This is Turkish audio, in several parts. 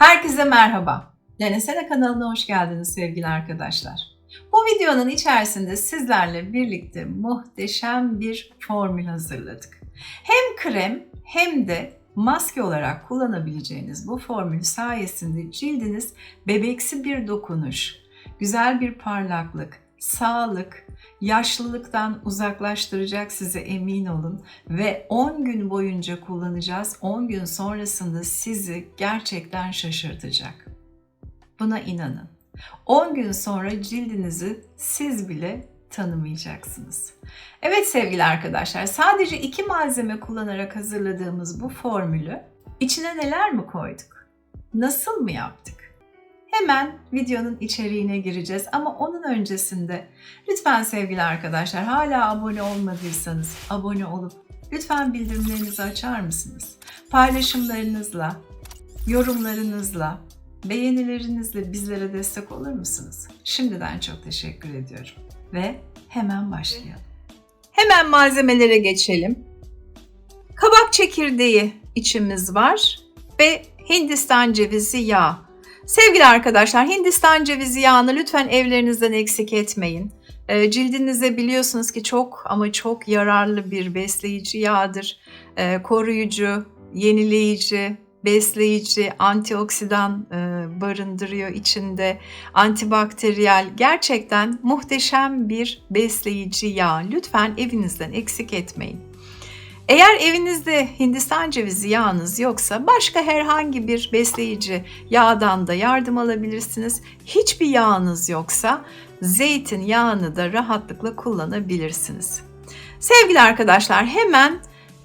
Herkese merhaba. Denesene kanalına hoş geldiniz sevgili arkadaşlar. Bu videonun içerisinde sizlerle birlikte muhteşem bir formül hazırladık. Hem krem hem de maske olarak kullanabileceğiniz bu formül sayesinde cildiniz bebeksi bir dokunuş, güzel bir parlaklık, sağlık, yaşlılıktan uzaklaştıracak size emin olun ve 10 gün boyunca kullanacağız. 10 gün sonrasında sizi gerçekten şaşırtacak. Buna inanın. 10 gün sonra cildinizi siz bile tanımayacaksınız. Evet sevgili arkadaşlar, sadece iki malzeme kullanarak hazırladığımız bu formülü içine neler mi koyduk? Nasıl mı yaptık? Hemen videonun içeriğine gireceğiz ama onun öncesinde lütfen sevgili arkadaşlar hala abone olmadıysanız abone olup lütfen bildirimlerinizi açar mısınız? Paylaşımlarınızla, yorumlarınızla, beğenilerinizle bizlere destek olur musunuz? Şimdiden çok teşekkür ediyorum ve hemen başlayalım. Hemen malzemelere geçelim. Kabak çekirdeği içimiz var ve Hindistan cevizi yağı. Sevgili arkadaşlar Hindistan cevizi yağını lütfen evlerinizden eksik etmeyin. Ee, Cildinize biliyorsunuz ki çok ama çok yararlı bir besleyici yağdır. Ee, Koruyucu, yenileyici, besleyici, antioksidan e, barındırıyor içinde. Antibakteriyel gerçekten muhteşem bir besleyici yağ. Lütfen evinizden eksik etmeyin. Eğer evinizde Hindistan cevizi yağınız yoksa başka herhangi bir besleyici yağdan da yardım alabilirsiniz. Hiçbir yağınız yoksa zeytin yağını da rahatlıkla kullanabilirsiniz. Sevgili arkadaşlar hemen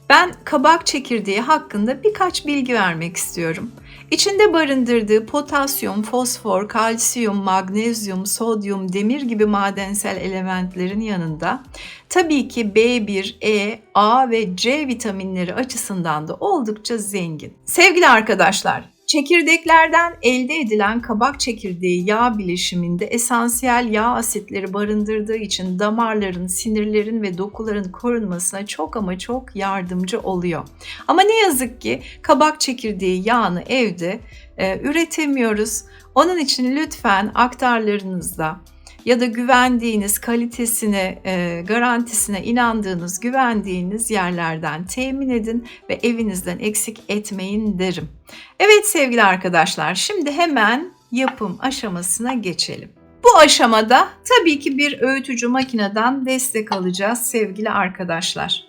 ben kabak çekirdeği hakkında birkaç bilgi vermek istiyorum. İçinde barındırdığı potasyum, fosfor, kalsiyum, magnezyum, sodyum, demir gibi madensel elementlerin yanında tabii ki B1, E, A ve C vitaminleri açısından da oldukça zengin. Sevgili arkadaşlar, Çekirdeklerden elde edilen kabak çekirdeği yağ bileşiminde esansiyel yağ asitleri barındırdığı için damarların, sinirlerin ve dokuların korunmasına çok ama çok yardımcı oluyor. Ama ne yazık ki kabak çekirdeği yağını evde e, üretemiyoruz. Onun için lütfen aktarlarınızda ya da güvendiğiniz kalitesine, e, garantisine inandığınız, güvendiğiniz yerlerden temin edin ve evinizden eksik etmeyin derim. Evet sevgili arkadaşlar, şimdi hemen yapım aşamasına geçelim. Bu aşamada tabii ki bir öğütücü makineden destek alacağız sevgili arkadaşlar.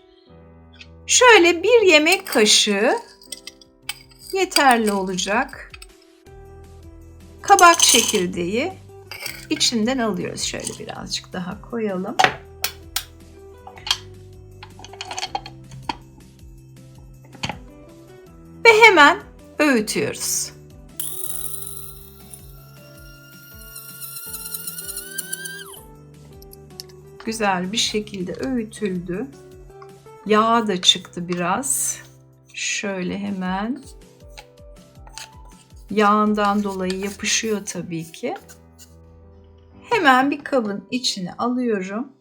Şöyle bir yemek kaşığı yeterli olacak. Kabak çekirdeği içinden alıyoruz. Şöyle birazcık daha koyalım. Ve hemen öğütüyoruz. Güzel bir şekilde öğütüldü. Yağ da çıktı biraz. Şöyle hemen yağından dolayı yapışıyor tabii ki. Hemen bir kabın içine alıyorum.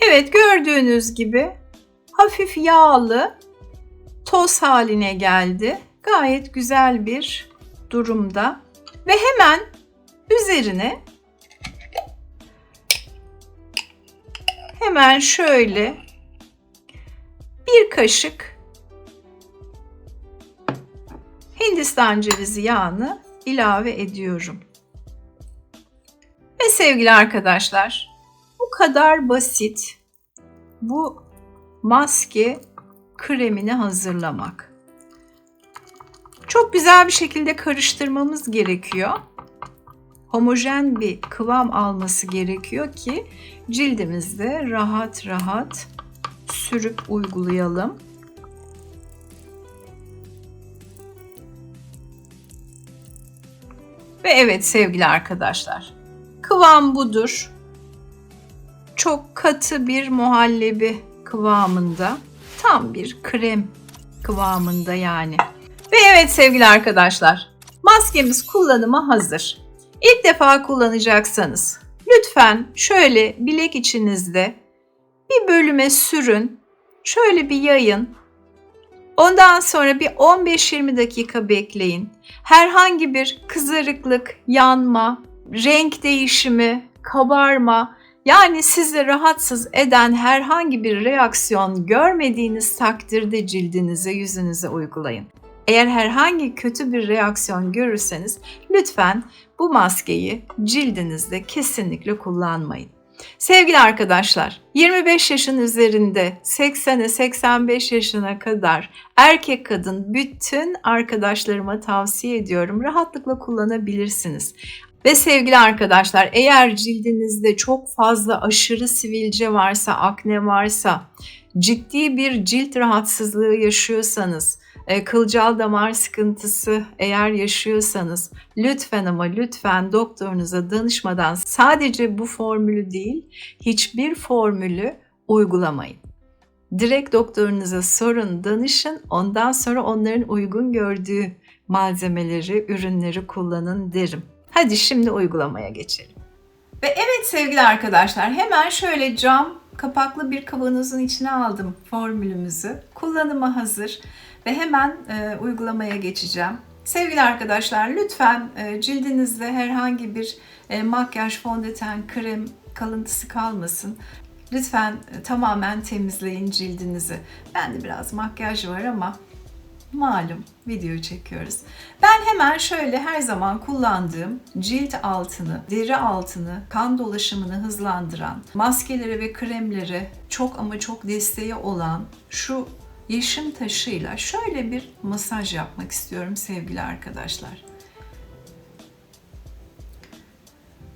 Evet gördüğünüz gibi hafif yağlı toz haline geldi. Gayet güzel bir durumda. Ve hemen üzerine hemen şöyle bir kaşık Hindistan cevizi yağını ilave ediyorum. Ve sevgili arkadaşlar, bu kadar basit bu maske kremini hazırlamak. Çok güzel bir şekilde karıştırmamız gerekiyor. Homojen bir kıvam alması gerekiyor ki cildimizde rahat rahat sürüp uygulayalım. Evet sevgili arkadaşlar, kıvam budur. Çok katı bir muhallebi kıvamında, tam bir krem kıvamında yani. Ve evet sevgili arkadaşlar, maskemiz kullanıma hazır. İlk defa kullanacaksanız lütfen şöyle bilek içinizde bir bölüme sürün, şöyle bir yayın Ondan sonra bir 15-20 dakika bekleyin. Herhangi bir kızarıklık, yanma, renk değişimi, kabarma yani sizi rahatsız eden herhangi bir reaksiyon görmediğiniz takdirde cildinize, yüzünüze uygulayın. Eğer herhangi kötü bir reaksiyon görürseniz lütfen bu maskeyi cildinizde kesinlikle kullanmayın. Sevgili arkadaşlar, 25 yaşın üzerinde 80'e 85 yaşına kadar erkek kadın bütün arkadaşlarıma tavsiye ediyorum. Rahatlıkla kullanabilirsiniz. Ve sevgili arkadaşlar eğer cildinizde çok fazla aşırı sivilce varsa, akne varsa, ciddi bir cilt rahatsızlığı yaşıyorsanız, kılcal damar sıkıntısı eğer yaşıyorsanız lütfen ama lütfen doktorunuza danışmadan sadece bu formülü değil hiçbir formülü uygulamayın. Direkt doktorunuza sorun, danışın. Ondan sonra onların uygun gördüğü malzemeleri, ürünleri kullanın derim. Hadi şimdi uygulamaya geçelim. Ve evet sevgili arkadaşlar hemen şöyle cam kapaklı bir kavanozun içine aldım formülümüzü. Kullanıma hazır ve hemen e, uygulamaya geçeceğim. Sevgili arkadaşlar lütfen e, cildinizde herhangi bir e, makyaj, fondöten, krem kalıntısı kalmasın. Lütfen e, tamamen temizleyin cildinizi. Bende biraz makyaj var ama malum video çekiyoruz. Ben hemen şöyle her zaman kullandığım cilt altını, deri altını, kan dolaşımını hızlandıran, maskeleri ve kremleri çok ama çok desteği olan şu yeşim taşıyla şöyle bir masaj yapmak istiyorum sevgili arkadaşlar.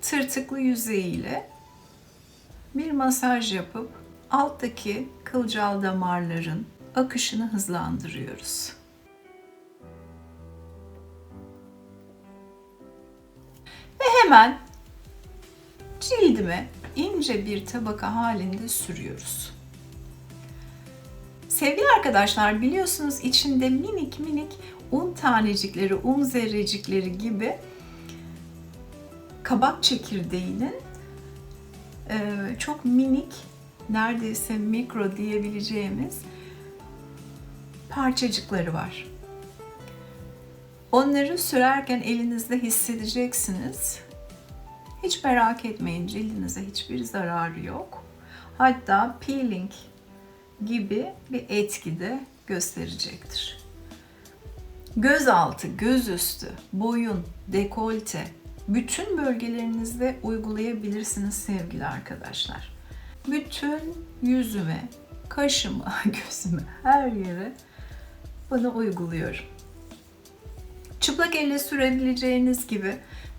Tırtıklı yüzeyiyle bir masaj yapıp alttaki kılcal damarların akışını hızlandırıyoruz. Ve hemen cildime ince bir tabaka halinde sürüyoruz. Sevgili arkadaşlar biliyorsunuz içinde minik minik un tanecikleri, un zerrecikleri gibi kabak çekirdeğinin e, çok minik, neredeyse mikro diyebileceğimiz parçacıkları var. Onları sürerken elinizde hissedeceksiniz. Hiç merak etmeyin cildinize hiçbir zararı yok. Hatta peeling gibi bir etki de gösterecektir. Göz altı, göz üstü, boyun, dekolte bütün bölgelerinizde uygulayabilirsiniz sevgili arkadaşlar. Bütün yüzüme, kaşıma, gözüme, her yere bunu uyguluyorum. Çıplak elle sürebileceğiniz gibi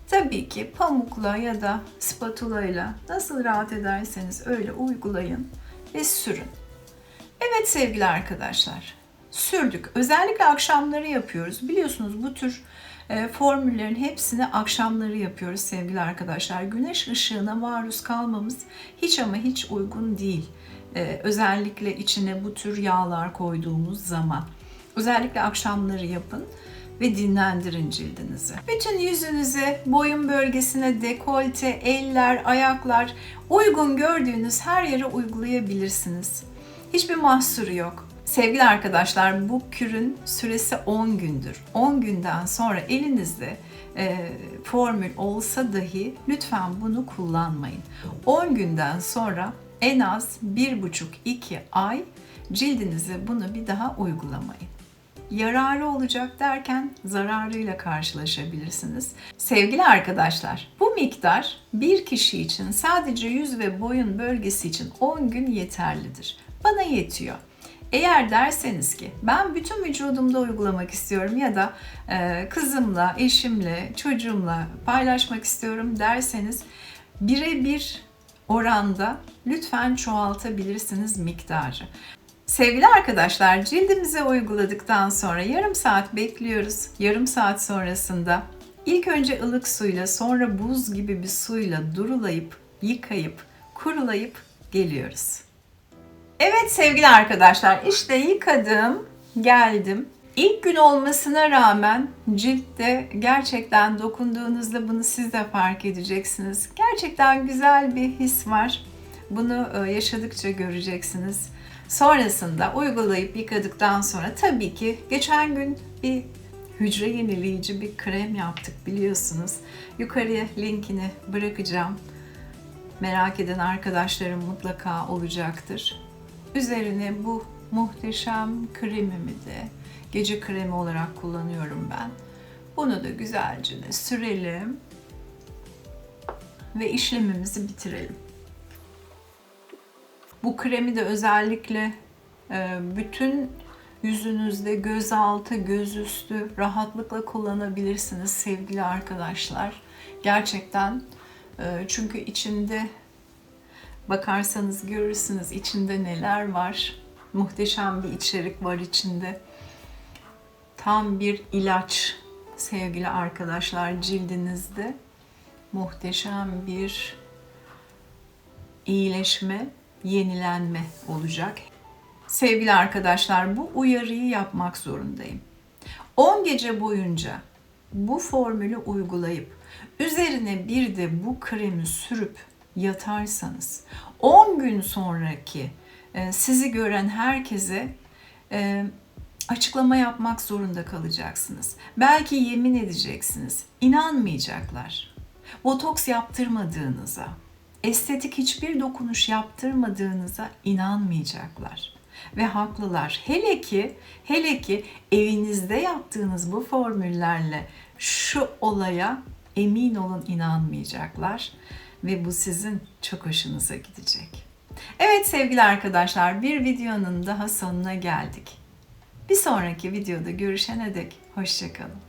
tabii ki pamukla ya da spatula ile nasıl rahat ederseniz öyle uygulayın ve sürün. Evet sevgili arkadaşlar, sürdük. Özellikle akşamları yapıyoruz. Biliyorsunuz bu tür e, formüllerin hepsini akşamları yapıyoruz sevgili arkadaşlar. Güneş ışığına maruz kalmamız hiç ama hiç uygun değil. E, özellikle içine bu tür yağlar koyduğumuz zaman. Özellikle akşamları yapın ve dinlendirin cildinizi. Bütün yüzünüze, boyun bölgesine, dekolte, eller, ayaklar uygun gördüğünüz her yere uygulayabilirsiniz. Hiçbir mahsuru yok. Sevgili arkadaşlar bu kürün süresi 10 gündür. 10 günden sonra elinizde e, formül olsa dahi lütfen bunu kullanmayın. 10 günden sonra en az 1,5-2 ay cildinize bunu bir daha uygulamayın yararı olacak derken zararıyla karşılaşabilirsiniz. Sevgili arkadaşlar, bu miktar bir kişi için sadece yüz ve boyun bölgesi için 10 gün yeterlidir. Bana yetiyor. Eğer derseniz ki ben bütün vücudumda uygulamak istiyorum ya da e, kızımla, eşimle, çocuğumla paylaşmak istiyorum derseniz birebir oranda lütfen çoğaltabilirsiniz miktarı. Sevgili arkadaşlar cildimize uyguladıktan sonra yarım saat bekliyoruz. Yarım saat sonrasında ilk önce ılık suyla sonra buz gibi bir suyla durulayıp, yıkayıp, kurulayıp geliyoruz. Evet sevgili arkadaşlar işte yıkadım, geldim. İlk gün olmasına rağmen ciltte gerçekten dokunduğunuzda bunu siz de fark edeceksiniz. Gerçekten güzel bir his var. Bunu e, yaşadıkça göreceksiniz. Sonrasında uygulayıp yıkadıktan sonra tabii ki geçen gün bir hücre yenileyici bir krem yaptık biliyorsunuz. Yukarıya linkini bırakacağım. Merak eden arkadaşlarım mutlaka olacaktır. Üzerine bu muhteşem kremimi de gece kremi olarak kullanıyorum ben. Bunu da güzelce sürelim ve işlemimizi bitirelim. Bu kremi de özellikle e, bütün yüzünüzde göz altı, göz üstü rahatlıkla kullanabilirsiniz sevgili arkadaşlar. Gerçekten e, çünkü içinde bakarsanız görürsünüz içinde neler var. Muhteşem bir içerik var içinde. Tam bir ilaç sevgili arkadaşlar cildinizde. Muhteşem bir iyileşme, yenilenme olacak. Sevgili arkadaşlar bu uyarıyı yapmak zorundayım. 10 gece boyunca bu formülü uygulayıp üzerine bir de bu kremi sürüp yatarsanız 10 gün sonraki e, sizi gören herkese e, açıklama yapmak zorunda kalacaksınız. Belki yemin edeceksiniz. İnanmayacaklar. Botoks yaptırmadığınıza, estetik hiçbir dokunuş yaptırmadığınıza inanmayacaklar. Ve haklılar. Hele ki hele ki evinizde yaptığınız bu formüllerle şu olaya emin olun inanmayacaklar ve bu sizin çok hoşunuza gidecek. Evet sevgili arkadaşlar bir videonun daha sonuna geldik. Bir sonraki videoda görüşene dek hoşçakalın.